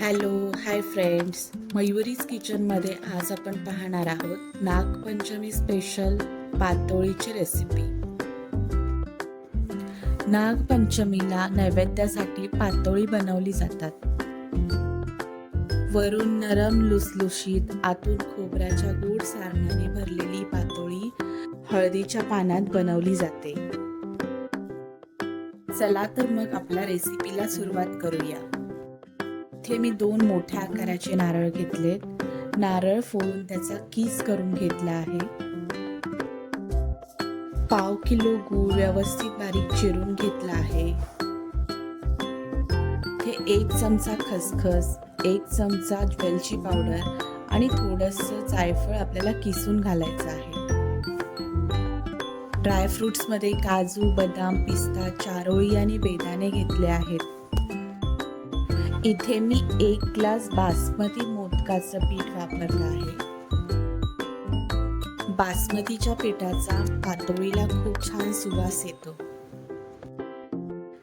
Hello hi friends. मयुरीज किचनमध्ये आज आपण पाहणार आहोत नागपंचमी स्पेशल पातोळीची रेसिपी नागपंचमीला नैवेद्यासाठी पातोळी बनवली जातात. वरून नरम लुसलुशीत आतून खोबऱ्याच्या गोड सारणाने भरलेली पातोळी हळदीच्या पानात बनवली जाते. चला तर मग आपल्या रेसिपीला सुरुवात करूया. इथे मी दोन मोठ्या आकाराचे नारळ घेतलेत. नारळ फोडून त्याचा किस करून घेतला आहे. पाव किलो गूळ व्यवस्थित बारीक चिरून घेतला आहे. हे एक चमचा खसखस एक चमचा वेलची पावडर आणि थोडस जायफळ आपल्याला किसून घालायचं आहे. ड्रायफ्रुट्समध्ये काजू बदाम पिस्ता चारोळी आणि बेदाणे घेतले आहेत. इथे मी एक ग्लास बासमती मोदकाचं पीठ वापरलं आहे. बासमतीच्या पिठाचा पातोळीला खूप छान सुवास येतो.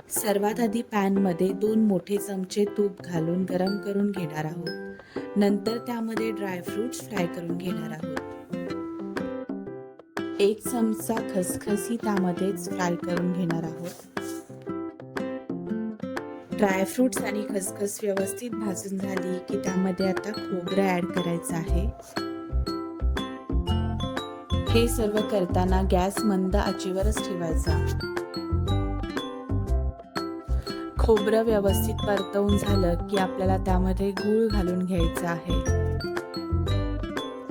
सर्वात आधी पॅनमध्ये दोन मोठे चमचे तूप घालून गरम करून घेणार आहोत. नंतर त्यामध्ये ड्रायफ्रुट्स फ्राय करून घेणार आहोत. एक चमचा खसखसी त्यामध्येच फ्राय करून घेणार आहोत. ड्रायफ्रुट्स आणि खसखस व्यवस्थित भाजून झाली की त्यामध्ये आता खोबरं ऍड करायचं आहे. हे सर्व करताना गॅस मंद आचीवरच ठेवायचा. खोबरं व्यवस्थित परतवून झालं की आपल्याला त्यामध्ये गूळ घालून घ्यायचं आहे.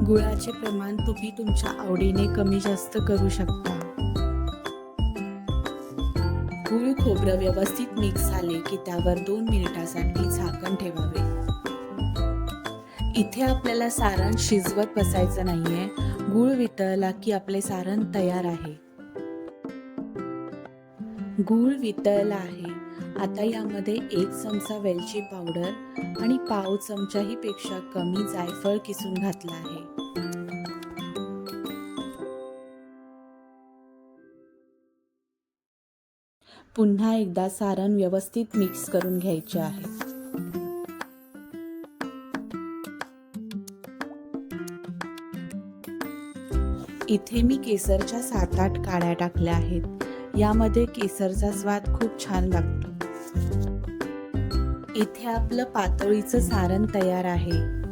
गुळाचे प्रमाण तुम्ही तुमच्या आवडीने कमी जास्त करू शकता. गूळ खोबरं व्यवस्थित मिक्स झाले की त्यावर दोन मिनिटासाठी झाकण ठेवावे. इथे आपल्याला सारण शिजवत बसायचं नाहीये. गूळ वितळला की आपले सारण तयार आहे. गूळ वितळला आहे. आता यामध्ये एक चमचा वेलची पावडर आणि पाव चमचाही पेक्षा कमी जायफळ किसून घातला आहे. पुन्हा एकदा सारण व्यवस्थित मिक्स करून घ्यायचे आहे. इथे मी केसरच्या सात आठ काड्या टाकल्या आहेत. यामध्ये केसरचा स्वाद खूप छान लागतो. इथे आपलं पातळीचं सारण तयार आहे.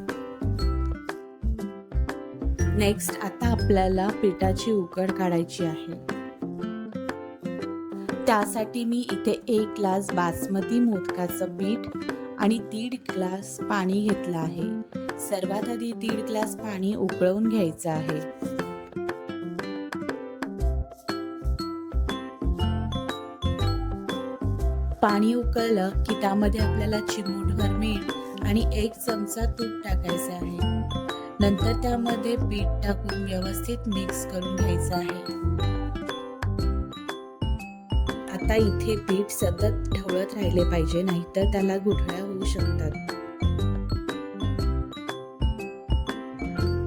नेक्स्ट आता आपल्याला पिठाची उकड काढायची आहे. त्यासाठी मी इथे एक ग्लास बासमती मोदकाचं पीठ आणि दीड ग्लास पाणी घेतलं आहे. सर्वात आधी दीड ग्लास पाणी उकळवून घ्यायचं आहे. पाणी उकळलं की त्यामध्ये आपल्याला चिमूटभर मीठ आणि एक चमचा तूप टाकायचं आहे. नंतर त्यामध्ये पीठ टाकून व्यवस्थित मिक्स करून घ्यायचं आहे. आता इथे पीठ सतत ढवळत राहिले पाहिजे नाहीतर त्याला गुठळ्या होऊ शकतात.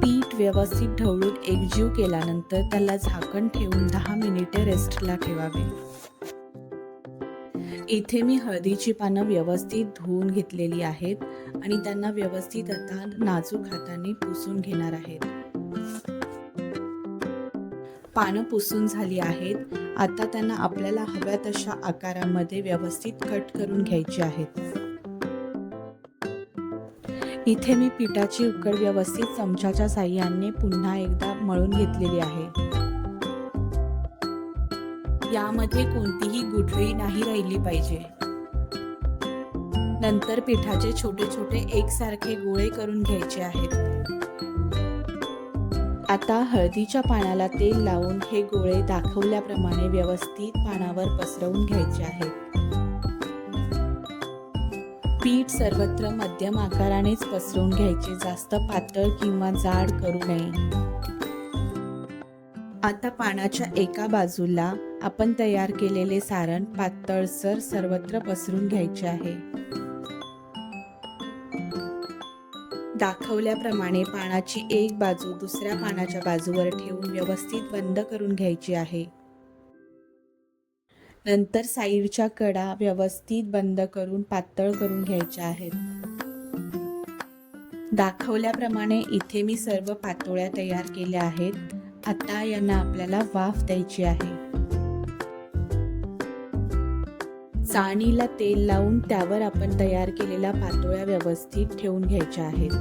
पीठ व्यवस्थित ढवळून एकजीव केल्यानंतर त्याला झाकण ठेवून दहा मिनिटे रेस्टला ठेवावे. इथे मी हळदीची पानं व्यवस्थित धुवून घेतलेली आहेत आणि त्यांना व्यवस्थित आता नाजूक हाताने पुसून घेणार आहेत. पानं पुसून झाली आहेत. आता त्यांना आपल्याला हव्या तशा आकारामध्ये व्यवस्थित कट करून घ्यायची आहेत. इथे मी पिठाची उकड व्यवस्थित चमच्याच्या साह्याने पुन्हा एकदा मळून घेतलेली आहे. यामध्ये कोणतीही गुठळी नाही राहिली पाहिजे. नंतर पिठाचे छोटे छोटे एकसारखे गोळे करून घ्यायचे आहेत. आता हळदीच्या पानाला तेल लावून हे गोळे दाखवल्याप्रमाणे व्यवस्थित पानावर पसरवून घ्यायचे आहेत पीठ सर्वत्र मध्यम आकारानेच पसरवून घ्यायचे. जास्त पातळ किंवा जाड करू नये. आता पानाच्या एका बाजूला आपण तयार केलेले सारण पातळसर सर्वत्र पसरून घ्यायचे आहे. दाखवल्याप्रमाणे पानाची एक बाजू दुसऱ्या पानाच्या बाजूवर ठेवून व्यवस्थित बंद करून घ्यायची आहे. नंतर साईडच्या कडा व्यवस्थित बंद करून पातळ करून घ्यायच्या आहेत. दाखवल्याप्रमाणे इथे मी सर्व पातोळ्या तयार केल्या आहेत. आता यांना आपल्याला वाफ द्यायची आहे. चाळणीला तेल लावून त्यावर आपण तयार केलेल्या पातोळ्या व्यवस्थित ठेवून घ्यायच्या आहेत.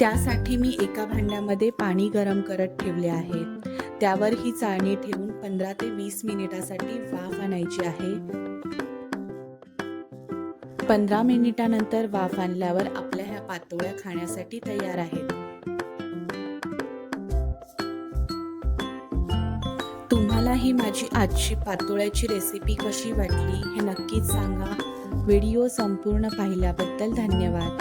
त्यासाठी मी एका भांड्यामध्ये पाणी गरम करत ठेवले आहे. त्यावर ही चाळणी ठेवून पंधरा ते वीस मिनिटासाठी वाफ आणायची आहे. पंधरा मिनिटानंतर वाफ आणल्यावर आपल्या ह्या पातोळ्या खाण्यासाठी तयार आहेत. ही माझी आजची पातोळ्याची रेसिपी कशी वाटली हे नक्कीच सांगा. व्हिडिओ संपूर्ण पाहिल्याबद्दल धन्यवाद.